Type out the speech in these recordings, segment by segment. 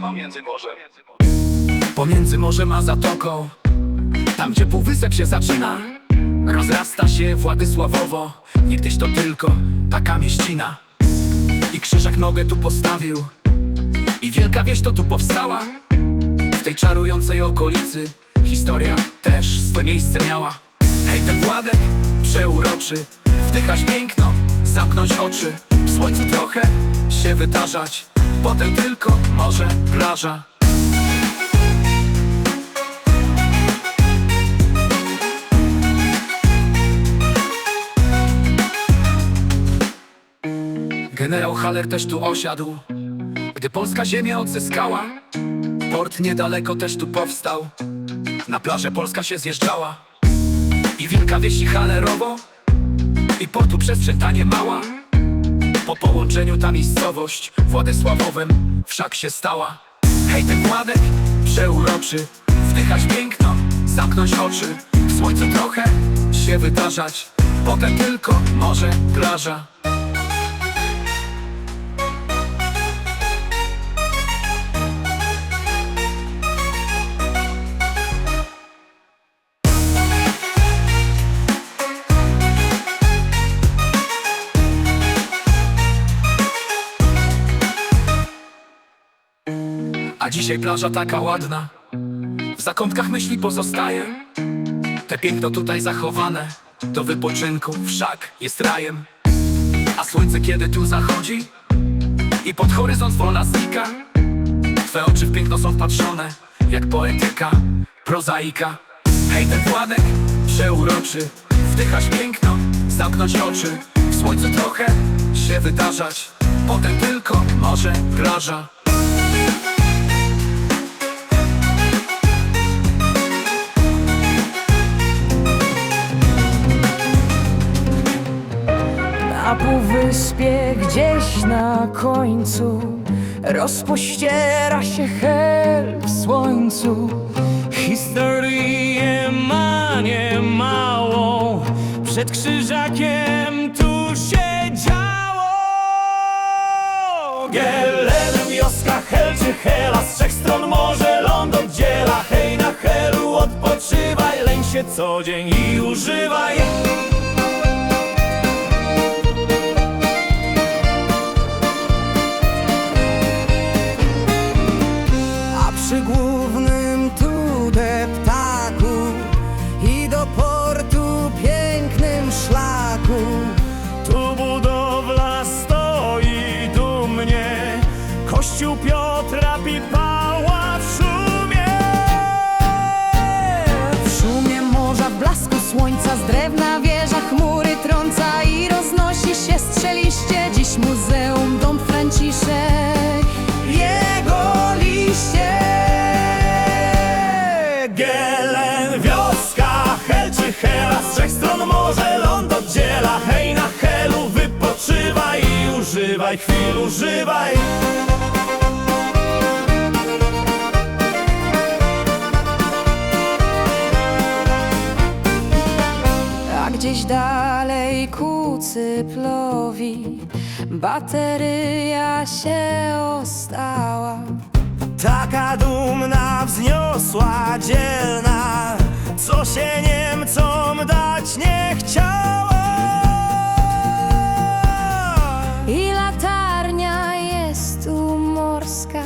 pomiędzy morzem Pomiędzy morzem a zatoką Tam gdzie półwysep się zaczyna. Rozrasta się Władysławowo. Niegdyś to tylko taka mieścina. I krzyżak nogę tu postawił. I wielka wieś to tu powstała. W tej czarującej okolicy Historia też swe miejsce miała. Hej, ten Władek przeuroczy. Wdychać piękno, zamknąć oczy. W słońcu trochę się wytarzać Potem tylko morze, plaża. Generał Haller też tu osiadł. Gdy Polska ziemię odzyskała Port niedaleko też tu powstał. Na plażę Polska się zjeżdżała. I wielka wieś i Hallerowo I portu przestrzeń ta nie mała Po połączeniu ta miejscowość Władysławowem wszak się stała. Hej ten Władek przeuroczy Wdychać piękno, zamknąć oczy W słońcu trochę się wydarzać Potem tylko morze, plaża Dzisiaj plaża taka ładna. W zakątkach myśli pozostaje. Te piękno tutaj zachowane. Do wypoczynku wszak jest rajem. A słońce kiedy tu zachodzi I pod horyzont wolna znika Twe oczy w piękno są wpatrzone Jak poetyka, prozaika. Hej ten Władek przeuroczy. Wdychać piękno, zamknąć oczy. W słońcu trochę się wydarzać. Potem tylko morze, plaża Na półwyspie gdzieś na końcu Rozpościera się hel w słońcu. Historię ma niemałą Przed krzyżakiem tu się działo. Gelen, wioska, Hel czy Hela Z trzech stron morze ląd oddziela. Hej na Helu odpoczywaj Leń się co dzień i używaj używaj chwil, używaj. A gdzieś dalej ku cyplowi Bateria się ostała. Taka dumna, wzniosła, dzielna Co się Niemcom dać nie chciała morska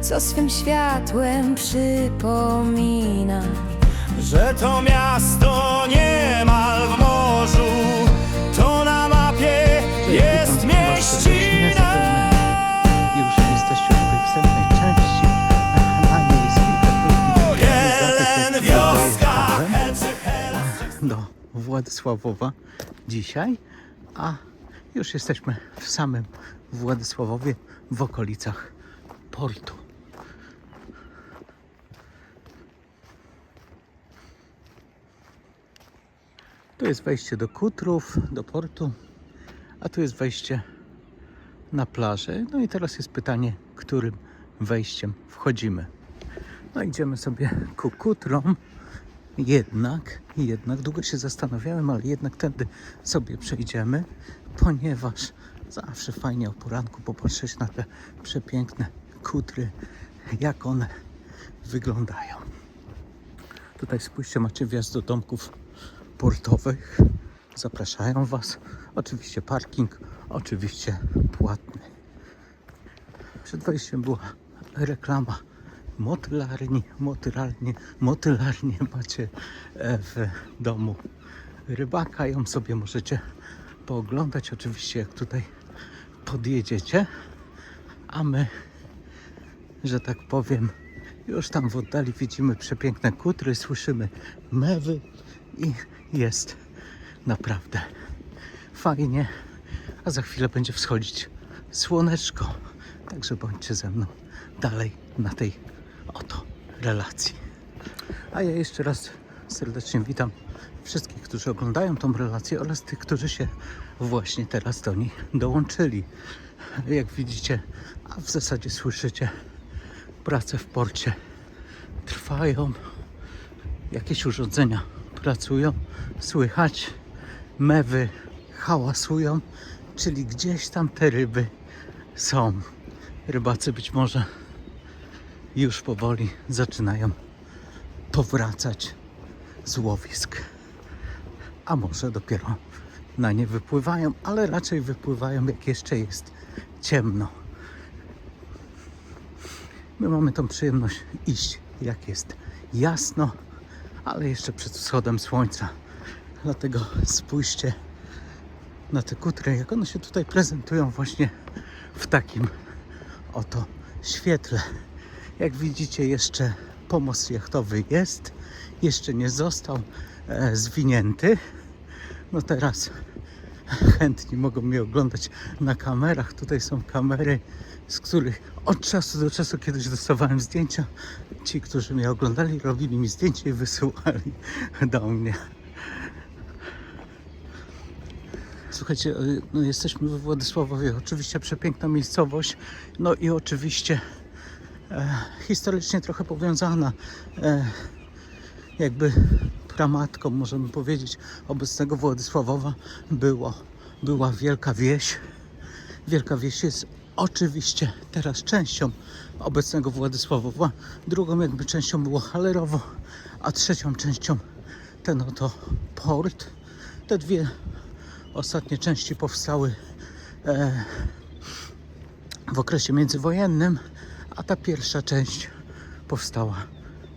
Co swym światłem przypomina. Że to miasto niemal w morzu To na mapie jest mieścina Już jesteście w tej wstępnej części na miejskiej Jelen, wioska, Hel czy Hela? Do Władysławowa dzisiaj, a już jesteśmy w samym Władysławowie w okolicach portu. Tu jest wejście do Kutrów, do portu, a tu jest wejście na plażę. No i teraz jest pytanie, którym wejściem wchodzimy. No idziemy sobie ku Kutrom. Jednak, jednak długo się zastanawiałem, ale jednak tędy sobie przejdziemy, ponieważ zawsze fajnie o poranku popatrzeć na te przepiękne kutry jak one wyglądają. Tutaj spójrzcie, macie wjazd do domków portowych. Zapraszają Was. Oczywiście parking, oczywiście płatny. Przed wejściem była reklama motylarni, motylarnie, motylarnie macie e, w domu rybaka. Ją sobie możecie pooglądać. Oczywiście jak tutaj podjedziecie. A my, że tak powiem, już tam w oddali widzimy przepiękne kutry, słyszymy mewy i jest naprawdę fajnie. A za chwilę będzie wschodzić słoneczko. Także bądźcie ze mną dalej na tej oto relacji. A ja jeszcze raz serdecznie witam wszystkich, którzy oglądają tą relację oraz tych, którzy się właśnie teraz do niej dołączyli. Jak widzicie, a w zasadzie słyszycie, prace w porcie trwają, jakieś urządzenia pracują, słychać mewy hałasują, czyli gdzieś tam te ryby są. Rybacy być może już powoli zaczynają powracać z łowisk. A może dopiero na nie wypływają, ale raczej wypływają jak jeszcze jest ciemno. My mamy tą przyjemność iść jak jest jasno, ale jeszcze przed wschodem słońca. Dlatego spójrzcie na te kutry, jak one się tutaj prezentują właśnie w takim oto świetle. Jak widzicie, jeszcze pomost jachtowy jest, jeszcze nie został e, zwinięty. No teraz chętni mogą mnie oglądać na kamerach. Tutaj są kamery, z których od czasu do czasu kiedyś dostawałem zdjęcia. Ci, którzy mnie oglądali, robili mi zdjęcie i wysyłali do mnie. Słuchajcie, y, no jesteśmy we Władysławowie. Oczywiście przepiękna miejscowość. No i oczywiście e, historycznie trochę powiązana. E, jakby pramatką, możemy powiedzieć, obecnego Władysławowa było, była Wielka Wieś. Wielka Wieś jest oczywiście teraz częścią obecnego Władysławowa. Drugą jakby częścią było Halerowo, a trzecią częścią ten oto port. Te dwie ostatnie części powstały e, w okresie międzywojennym, a ta pierwsza część powstała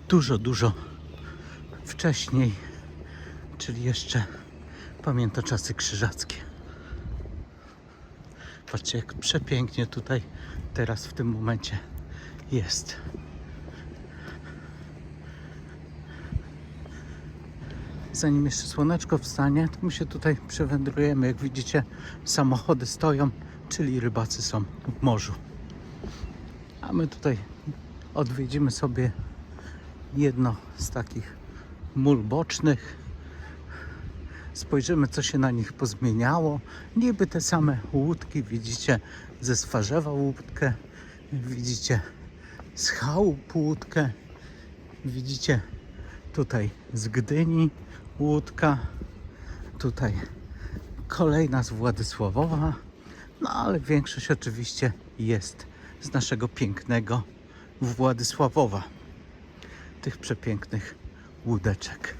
dużo, dużo wcześniej, czyli jeszcze pamięta czasy krzyżackie. Patrzcie, jak przepięknie tutaj teraz w tym momencie jest. Zanim jeszcze słoneczko wstanie, to my się tutaj przewędrujemy. Jak widzicie, samochody stoją, czyli rybacy są w morzu. A my tutaj odwiedzimy sobie jedno z takich mól bocznych. Spojrzymy, co się na nich pozmieniało. Niby te same łódki, widzicie ze Swarzewa łódkę, widzicie z chałup łódkę, widzicie tutaj z Gdyni łódka, tutaj kolejna z Władysławowa, no ale większość oczywiście jest z naszego pięknego Władysławowa, tych przepięknych łódeczek.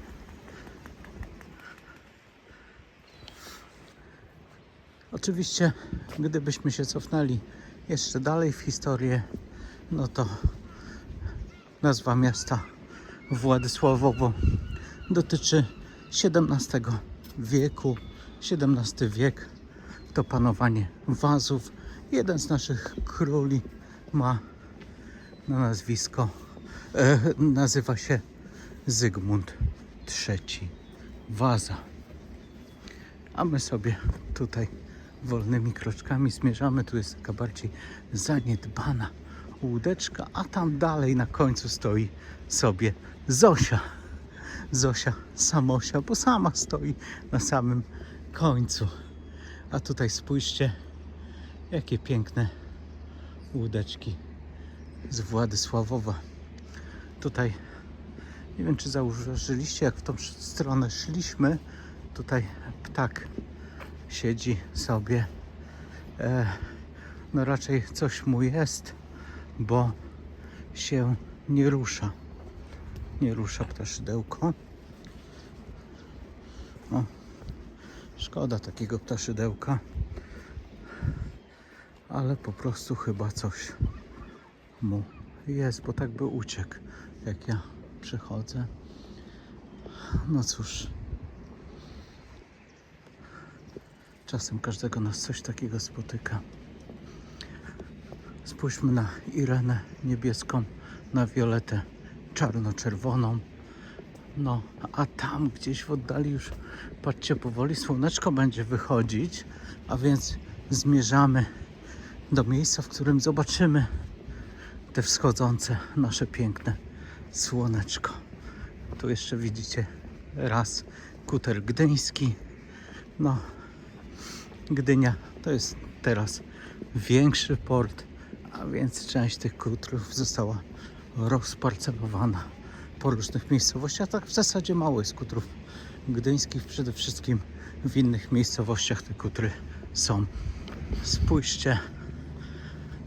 Oczywiście, gdybyśmy się cofnęli jeszcze dalej w historię, no to nazwa miasta Władysławowo dotyczy XVII wieku. XVII wiek to panowanie Wazów. Jeden z naszych króli ma na nazwisko, e, nazywa się Zygmunt III Waza. A my sobie tutaj wolnymi kroczkami zmierzamy. Tu jest taka bardziej zaniedbana łódeczka, a tam dalej na końcu stoi sobie Zosia. Zosia Samosia, bo sama stoi na samym końcu. A tutaj spójrzcie, jakie piękne łódeczki z Władysławowa. Tutaj nie wiem, czy zauważyliście, jak w tą stronę szliśmy. Tutaj ptak siedzi sobie. E, no raczej coś mu jest, bo się nie rusza. Nie rusza ptaszydełko. O, szkoda takiego ptaszydełka. Ale po prostu chyba coś mu jest, bo tak by uciekł, jak ja przychodzę. No cóż. Czasem każdego nas coś takiego spotyka. Spójrzmy na Irenę niebieską, na Violetę czarno-czerwoną. No, a tam gdzieś w oddali już, patrzcie, powoli słoneczko będzie wychodzić, a więc zmierzamy do miejsca, w którym zobaczymy te wschodzące nasze piękne słoneczko. Tu jeszcze widzicie raz kuter gdyński. No, Gdynia to jest teraz większy port, a więc część tych kutrów została rozparcelowana po różnych miejscowościach. Tak w zasadzie mało jest kutrów gdyńskich, przede wszystkim w innych miejscowościach te kutry są. Spójrzcie,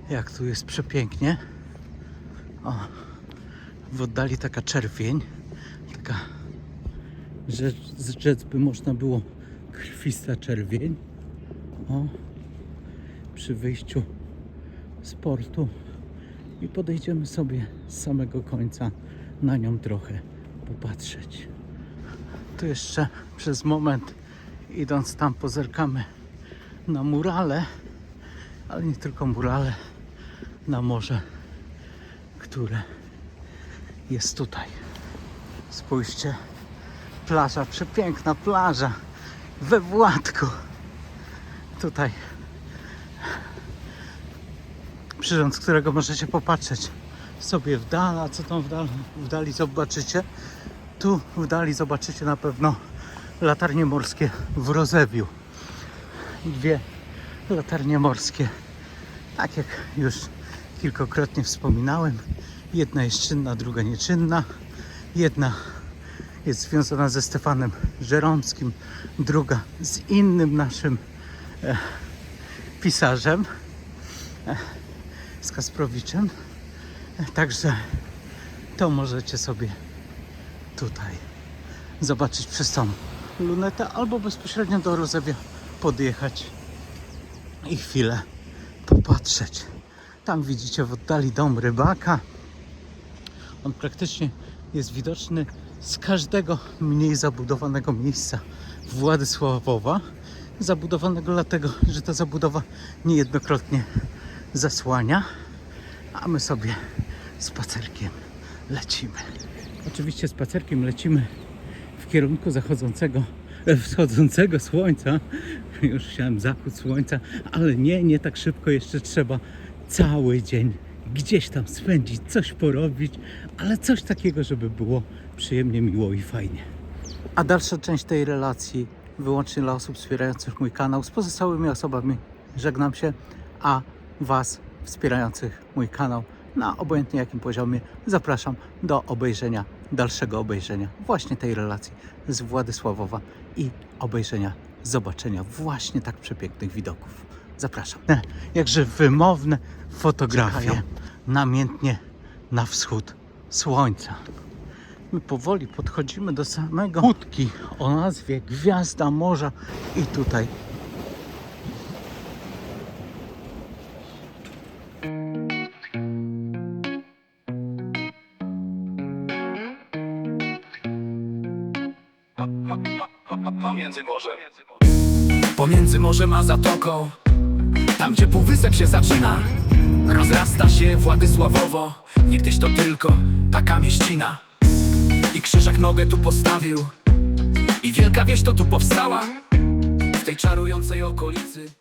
jak tu jest przepięknie. O, w oddali taka czerwień, taka rzecz, rzec by można było krwista czerwień. O, przy wyjściu z portu i podejdziemy sobie z samego końca na nią trochę popatrzeć. Tu jeszcze przez moment idąc tam pozerkamy na murale, ale nie tylko murale, na morze, które jest tutaj. Spójrzcie, plaża, przepiękna plaża we Władku. Tutaj przyrząd, z którego możecie popatrzeć sobie w dal, a co tam w, dal, w dali zobaczycie? Tu w dali zobaczycie na pewno latarnie morskie w Rozewiu. Dwie latarnie morskie, tak jak już kilkakrotnie wspominałem. Jedna jest czynna, druga nieczynna. Jedna jest związana ze Stefanem Żeromskim, druga z innym naszym pisarzem, z Kasprowiczem. Także to możecie sobie tutaj zobaczyć przez tą lunetę albo bezpośrednio do Rozewia podjechać i chwilę popatrzeć. Tam widzicie w oddali dom rybaka. On praktycznie jest widoczny z każdego mniej zabudowanego miejsca Władysławowa. Zabudowanego dlatego, że ta zabudowa niejednokrotnie zasłania, a my sobie spacerkiem lecimy. Oczywiście spacerkiem lecimy w kierunku zachodzącego, wschodzącego słońca. Już chciałem zachód słońca, ale nie, nie tak szybko. Jeszcze trzeba cały dzień gdzieś tam spędzić, coś porobić, ale coś takiego, żeby było przyjemnie, miło i fajnie. A dalsza część tej relacji wyłącznie dla osób wspierających mój kanał. Z pozostałymi osobami żegnam się, a Was wspierających mój kanał na obojętnie jakim poziomie zapraszam do obejrzenia, dalszego obejrzenia właśnie tej relacji z Władysławowa i obejrzenia, zobaczenia właśnie tak przepięknych widoków. Zapraszam. Jakże wymowne fotografie namiętnie na wschód słońca. My powoli podchodzimy do samego łódki. o nazwie Gwiazda Morza i tutaj. Pomiędzy morzem. Pomiędzy morzem a zatoką. Tam gdzie półwysep się zaczyna Rozrasta się Władysławowo Niegdyś to tylko taka mieścina krzyżak nogę tu postawił. I wielka wieś to tu powstała W tej czarującej okolicy